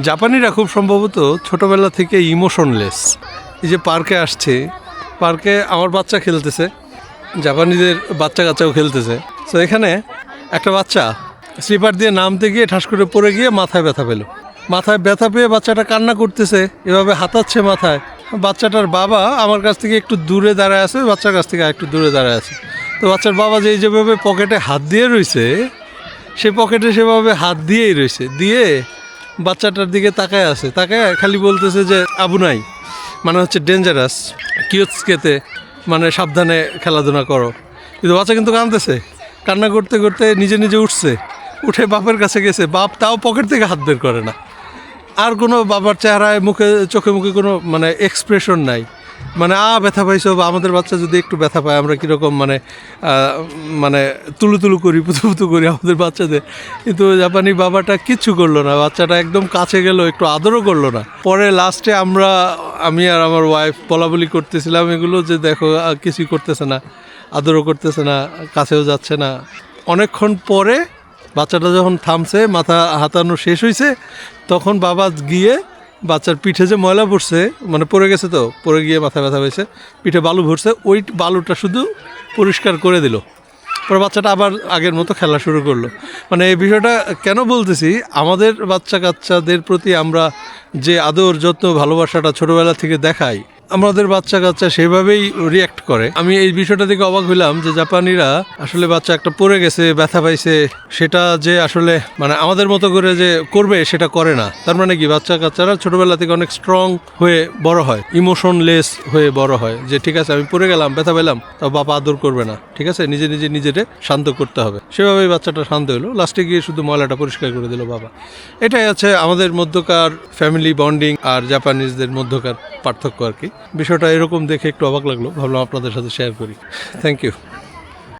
জাপানিরা খুব সম্ভবত ছোটবেলা থেকে ইমোশনলেস এই যে পার্কে আসছে, পার্কে আমার বাচ্চা খেলতেছে, জাপানিদের বাচ্চা কাচ্চাও খেলতেছে। তো এখানে একটা বাচ্চা স্লিপার দিয়ে নামতে গিয়ে ঠাস করে পড়ে গিয়ে মাথায় ব্যথা পেল। মাথায় ব্যথা পেয়ে বাচ্চাটা কান্না করতেছে, এভাবে হাতাচ্ছে মাথায়। বাচ্চাটার বাবা আমার কাছ থেকে একটু দূরে দাঁড়ায় আছে, বাচ্চার কাছ থেকে একটু দূরে দাঁড়ায় আছে। তো বাচ্চার বাবা যে যেভাবে পকেটে হাত দিয়ে রয়েছে সে পকেটে সেভাবে হাত দিয়েই রয়েছে দিয়ে বাচ্চাটার দিকে তাকায় আছে, তাকায় খালি বলতেছে যে, আবু নাই। মানে হচ্ছে ডেঞ্জারাস কিয়ৎসকেতে মানে সাবধানে খেলাধুলা করো। কিন্তু বাচ্চা কিন্তু কাঁদতেছে। কান্না করতে করতে নিজে নিজে উঠছে। উঠে বাপের কাছে গেছে। বাপ তাও পকেট থেকে হাত বের করে না। আর কোনো বাবার চেহারায় মুখে, চোখে মুখে কোনো মানে এক্সপ্রেশন নাই। মানে আ ব্যথা পাইছো, বা আমাদের বাচ্চা যদি একটু ব্যথা পায়, আমরা কীরকম মানে মানে তুলু তুলু করি, পুতু পুতু করি আমাদের বাচ্চাদের। কিন্তু জাপানি বাবাটা কিচ্ছু করল না, বাচ্চাটা একদম কাছে গেল, একটু আদরও করল না। পরে লাস্টে আমরা, আমি আর আমার ওয়াইফ বলাবলি করতেছিলাম এগুলো যে, দেখো কিছুই করতেছে না, আদরও করতেছে না, কাছেও যাচ্ছে না। অনেকক্ষণ পরে বাচ্চাটা যখন থামছে, মাথা হাতানো শেষ হয়েছে তখন বাবা গিয়ে বাচ্চার পিঠে যে ময়লা পড়ছে মানে পড়ে গেছে তো, পড়ে গিয়ে মাথা ব্যথা হয়েছে, পিঠে বালু ভরছে, ওই বালুটা শুধু পরিষ্কার করে দিল। পরে বাচ্চাটা আবার আগের মতো খেলা শুরু করল। মানে এই বিষয়টা কেন বলতেছি, আমাদের বাচ্চা কাচ্চাদের প্রতি আমরা যে আদর, যত্ন, ভালোবাসাটা ছোটোবেলা থেকে দেখাই আমাদের বাচ্চা কাচ্চা সেভাবেই রিয়াক্ট করে। আমি এই বিষয়টা থেকে অবাক হইলাম যে জাপানিরা আসলে বাচ্চা একটা পড়ে গেছে, ব্যথা পাইছে, সেটা যে আসলে মানে আমাদের মতো করে যে করবে সেটা করে না। তার মানে কি? বাচ্চা কাচ্চারা ছোটবেলা থেকে অনেক স্ট্রং হয়ে বড় হয় ইমোশনলেস হয়ে বড় হয়। যে ঠিক আছে, আমি পড়ে গেলাম, ব্যথা পেলাম তা বাবা আদর করবে না। ঠিক আছে? নিজে নিজে, নিজেরে শান্ত করতে হবে। সেভাবেই বাচ্চাটা শান্ত হলো লাস্টে গিয়ে শুধু ময়লাটা পরিষ্কার করে দিল বাবা। এটাই আছে আমাদের মধ্যকার ফ্যামিলি বন্ডিং আর জাপানিজদের মধ্যকার পার্থক্য আর কি। বিষয়টা এরকম দেখে একটু অবাক লাগল। ভাবলাম আপনাদের সাথে শেয়ার করি। Thank you